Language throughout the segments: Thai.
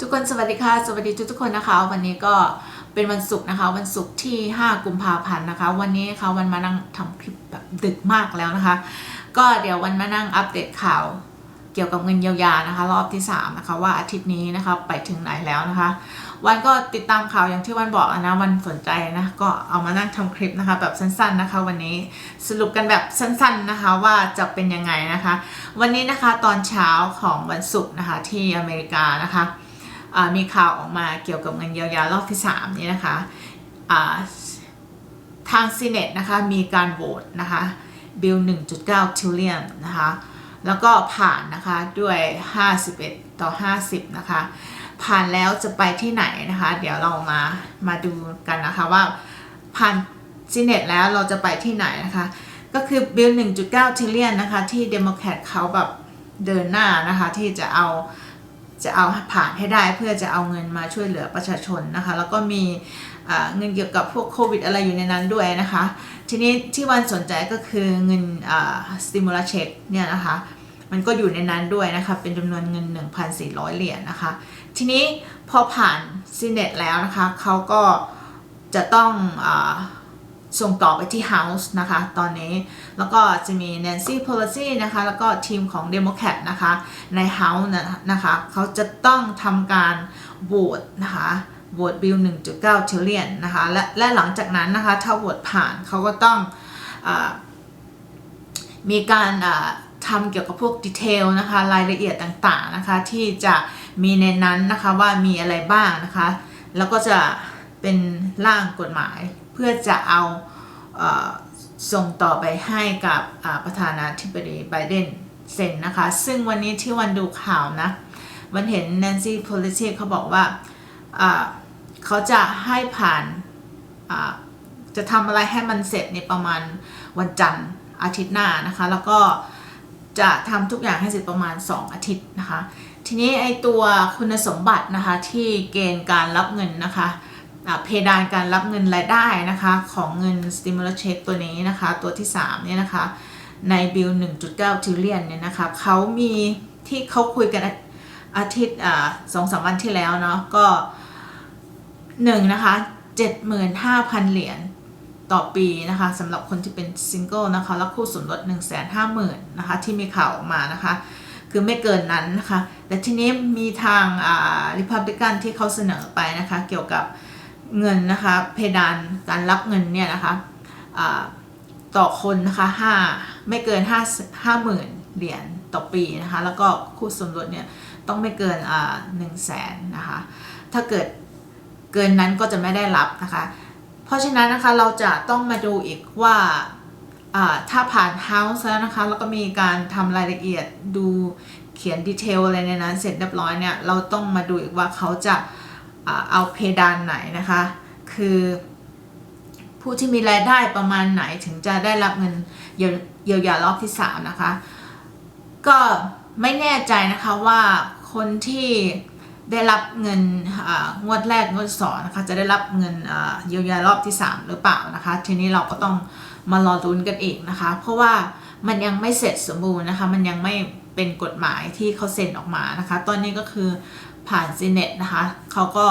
ทุกคนสวัสดีค่ะ สวัสดีทุกทุกคนนะคะ วันนี้ก็เป็นวันศุกร์นะคะ วันศุกร์ที่ 5 กุมภาพันธ์นะคะ วันนี้นะคะวันมานั่งทำคลิปแบบดึกมากแล้วนะคะ ก็เดี๋ยววันมานั่งอัปเดตข่าวเกี่ยวกับเงินเยียวยานะคะ รอบที่ 3 นะคะ ว่าอาทิตย์นี้นะคะไปถึงไหนแล้วนะคะ วันก็ติดตามข่าวอย่างที่วันบอกนะวันสนใจนะก็เอามานั่งทำคลิปนะคะ แบบสั้นๆนะคะ วันนี้สรุปกันแบบสั้นๆนะคะว่าจะเป็นยังไงนะคะ วันนี้นะคะตอนเช้าของวันศุกร์นะคะที่อเมริกานะคะ มีข่าวออกมาเกี่ยวกับเงินเยียวยารอบที่3นี้นะคะทางซีเนตนะคะมีการโหวตนะคะบิล 1.9 trillion นะคะแล้วก็ผ่านนะคะด้วย 51 ต่อ 50 นะคะ ผ่านแล้วจะไปที่ไหนนะคะ เดี๋ยวเรามามาดูกันนะคะว่าผ่านซีเนตแล้วเราจะไปที่ไหนนะคะ ก็คือบิล 1.9 trillion นะคะที่เดโมแครตเขาแบบเดินหน้านะคะที่จะเอา จะเอาผ่านให้ได้เพื่อจะเอาเงินมาช่วยเหลือประชาชนนะคะ แล้วก็มีเงินเกี่ยวกับพวกโควิดอะไรอยู่ในนั้นด้วยนะคะ ทีนี้ที่วันสนใจก็คือเงินสติมูลเช็คเนี่ยนะคะ มันก็อยู่ในนั้นด้วยนะคะ เป็นจำนวนเงิน 1,400 เหรียญนะคะ ทีนี้พอผ่านซีเน็ตแล้วนะคะเขาก็จะต้องอ ส่งต่อไปที่ House นะคะ ตอนนี้แล้วก็จะมี Nancy Pelosi นะคะ แล้วก็ทีมของ Democrat นะคะ ใน House นะคะเขาจะต้องทำการโหวตนะคะโหวตบิล 1.9 trillion นะคะ และและหลังจากนั้นนะคะ ถ้าโหวตผ่านเขาก็ต้องอมีการทำเกี่ยวกับพวกดีเทลนะคะ รายละเอียดต่างๆนะคะ ที่จะมีในนั้นนะคะว่ามีอะไรบ้างนะคะ แล้วก็จะเป็นร่างกฎหมาย เพื่อจะเอาส่งต่อไปให้กับประธานาธิบดีไบเดนเซ็นนะคะ ซึ่งวันนี้ที่วันดูข่าวนะ วันเห็น Nancy Pelosi เขาบอกว่าเขาจะให้ผ่านจะทำอะไรให้มันเสร็จในประมาณวันจันทร์อาทิตย์หน้านะคะ แล้วก็จะทำทุกอย่างให้เสร็จประมาณ 2 อาทิตย์นะคะ ทีนี้ไอตัวคุณสมบัตินะคะที่เกณฑ์การรับเงินนะคะ เพดานการรับเงินรายได้นะคะของเงิน stimulus check ตัวนี้นะคะตัวที่3เนี่ยนะคะในบิล 1.9 trillion เนี่ยนะคะเขามีที่เขาคุยกันอาทิตย์สองสามวันที่แล้วเนาะก็หนึ่งนะคะ75,000 เหรียญต่อปีนะคะสำหรับคนที่เป็นซิงเกิลนะคะแล้วคู่สมรส150,000นะคะที่มีข่าวออกมานะคะ คือไม่เกินนั้นนะคะแต่ทีนี้มีทางอ่าริพับลิกันที่เขาเสนอไปนะคะเกี่ยวกับ เงินนะคะ เพดานการรับเงินเนี่ยนะคะต่อคนนะคะห้าไม่เกินห้าห้าหมื่นเหรียญต่อปีนะคะ แล้วก็คู่สมรสเนี่ยต้องไม่เกินหนึ่งแสนนะคะ ถ้าเกิดเกินนั้นก็จะไม่ได้รับนะคะ เพราะฉะนั้นนะคะเราจะต้องมาดูอีกว่าถ้าผ่าน House แล้วนะคะ แล้วก็มีการทำรายละเอียดดูเขียนดีเทลอะไรในนั้นเสร็จเรียบร้อยเนี่ย เราต้องมาดูอีกว่าเขาจะ เอาเพดานไหนนะคะ คือผู้ที่มีรายได้ประมาณไหนถึงจะได้รับเงินเยียวยารอบที่ 3 นะคะ ก็ไม่แน่ใจนะคะว่าคนที่ได้รับเงินงวดแรกงวดสองนะคะจะได้รับเงินเยียวยารอบที่ 3 หรือเปล่านะคะ ทีนี้เราก็ต้องมารอลุ้นกันอีกนะคะ เพราะว่ามันยังไม่เสร็จสมบูรณ์นะคะ มันยังไม่เป็นกฎหมายที่เขาเซ็นออกมานะคะ ตอนนี้ก็คือ ผ่านซีเนตนะคะเขาก็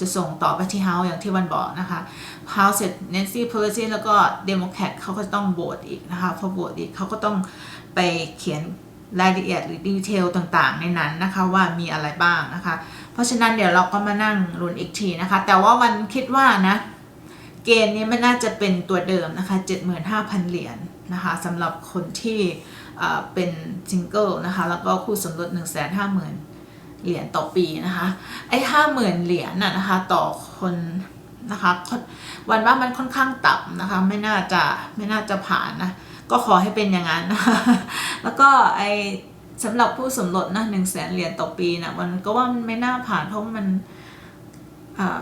จะส่งต่อไปที่เฮาส์อย่างที่วันบอกนะคะเฮาส์เสร็จ Nancy Pelosi แล้วก็เดโมแครตเขาก็ต้องโหวตอีกนะคะพอโหวตอีกเขาก็ต้องไปเขียนรายละเอียดหรือดีเทลต่างๆ ในนั้นนะคะว่ามีอะไรบ้างนะคะ เพราะฉะนั้นเดี๋ยวเราก็มานั่งลุ้นอีกทีนะคะ แต่ว่าวันคิดว่านะ เกณฑ์นี้ม่น่าจะเป็นตัวเดิมนะคะ 75,000 เหรียญนะคะสำหรับคนที่เอ่อเป็นซิงเกิลนะคะ แล้วก็คู่สมรส150,000 เหรียญต่อปีนะคะ ไอ้50,000เหรียญน่ะนะคะต่อคนนะคะ วันว่ามันค่อนข้างต่ำนะคะ ไม่น่าจะไม่น่าจะผ่านนะ ก็ขอให้เป็นอย่างนั้นนะคะแล้วก็ไอ้สำหรับผู้สมรสนะหนึ่งแสนเหรียญต่อปีนะมันก็ว่ามันไม่น่าผ่านเพราะมันอ่า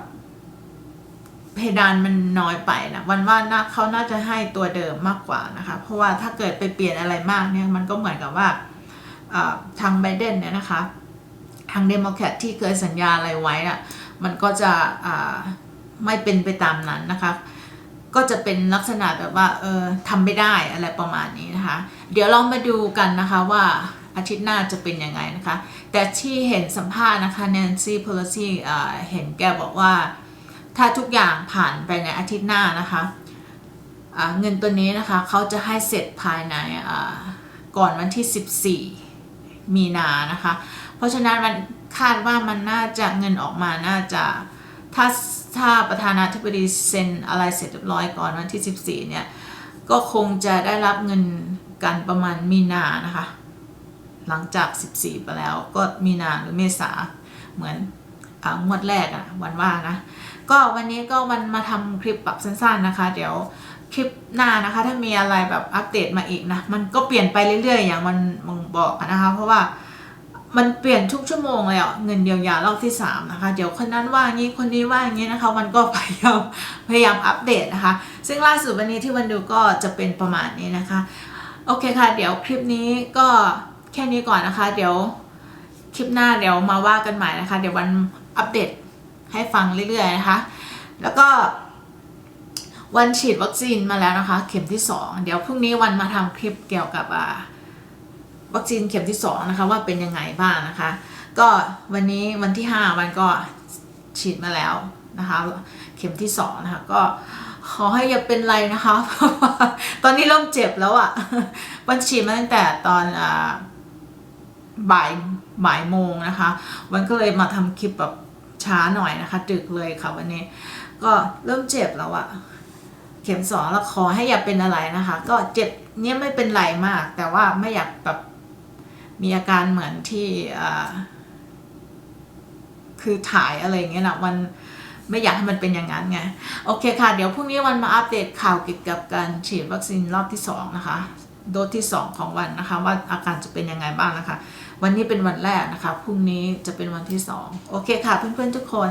เพดานมันน้อยไปนะวันว่าน่าเขาน่าจะให้ตัวเดิมมากกว่านะคะ เพราะว่าถ้าเกิดไปเปลี่ยนอะไรมากเนี่ยมันก็เหมือนกับว่าอ่าทางไบเดนเนี่ยนะคะ ทางเดโมแครตที่เคยสัญญาอะไรไว้อะมันก็จะไม่เป็นไปตามนั้นนะคะ ก็จะเป็นลักษณะแบบว่าเออทำไม่ได้อะไรประมาณนี้นะคะ เดี๋ยวเรามาดูกันนะคะว่าอาทิตย์หน้าจะเป็นยังไงนะคะ แต่ที่เห็นสัมภาษณ์นะคะแนนซี่ p พ l ซีเห็นแกบอกว่า ถ้าทุกอย่างผ่านไปในอาทิตย์หน้านะคะเงินตัวนี้นะคะเขาจะให้เสร็จภายในก่อนวันที่ 14 มีนานะคะ ราะฉะนั้นมันคาดว่ามันน่าจะเงินออกมาน่าจะถ้าถ้าประธานาธิบดีเซ็นอะไรเสร็จเรียบร้อยก่อนวันที่ 14 เนี่ย ก็คงจะได้รับเงินกันประมาณมีนานะคะ หลังจาก 14 ไปแล้วก็มีนาหรือเมษาเหมือนองวดแรกอะวันว่านะ ก็วันนี้ก็วันมาทำคลิปแบบสั้นๆนะคะ เดี๋ยวคลิปหน้านะคะ ถ้ามีอะไรแบบอัปเดตมาอีกนะ มันก็เปลี่ยนไปเรื่อยๆ อย่างมันมึงบอกนะคะ เพราะว่า มันเปลี่ยนทุกชั่วโมงเลยอะเงินเยียวยารอบที่3นะคะ เดี๋ยวคนนั้นว่างี้คนนี้ว่าอย่างนี้นะคะ มันก็พยายามพยายามอัปเดตนะคะ ซึ่งล่าสุดวันนี้ที่วันดูก็จะเป็นประมาณนี้นะคะ โอเคค่ะ เดี๋ยวคลิปนี้ก็แค่นี้ก่อนนะคะ เดี๋ยวคลิปหน้าเดี๋ยวมาว่ากันใหม่นะคะ เดี๋ยววันอัปเดตให้ฟังเรื่อยๆนะคะ แล้วก็วันฉีดวัคซีนมาแล้วนะคะ เข็มที่ 2 เดี๋ยวพรุ่งนี้วันมาทำคลิปเกี่ยวกับอ่า วัคซีนเข็มที่2นะคะว่าเป็นยังไงบ้างนะคะ ก็วันนี้วันที่ 5 วันก็ฉีดมาแล้วนะคะ เข็มที่2นะคะก็ขอให้อย่าเป็นไรนะคะเพราะว่าตอนนี้เริ่มเจ็บแล้วอะ่ะวันฉีดมาตั้งแต่ตอนอ่าบ่ายบ่ายโมงนะคะวันก็เลยมาทำคลิปแบบช้าหน่อยนะคะดึกเลยค่ะวันนี้ ก็เริ่มเจ็บแล้วอะเข็มสองแล้วขอให้อย่าเป็นอะไรนะคะ ก็เจ็บเนี่ยไม่เป็นไรมาก แต่ว่าไม่อยากแบบ มีอาการเหมือนที่คือถ่ายอะไรอย่างเงี้ยนะวันไม่อยากให้มันเป็นอย่างนั้นไง โอเคค่ะ เดี๋ยวพรุ่งนี้วันมาอัปเดตข่าวเกี่ยวกับการฉีดวัคซีนรอบที่ 2 นะคะ โดสที่ 2 ของวันนะคะ ว่าอาการจะเป็นยังไงบ้างนะคะ วันนี้เป็นวันแรกนะคะ พรุ่งนี้จะเป็นวันที่ 2 โอเคค่ะ เพื่อนๆทุกคน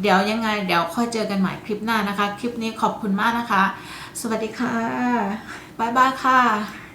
เดี๋ยวยังไง เดี๋ยวค่อยเจอกันใหม่คลิปหน้านะคะ คลิปนี้ขอบคุณมากนะคะ สวัสดีค่ะ บ๊ายบายค่ะ